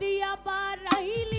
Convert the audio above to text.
দিয়া বাড়াইলি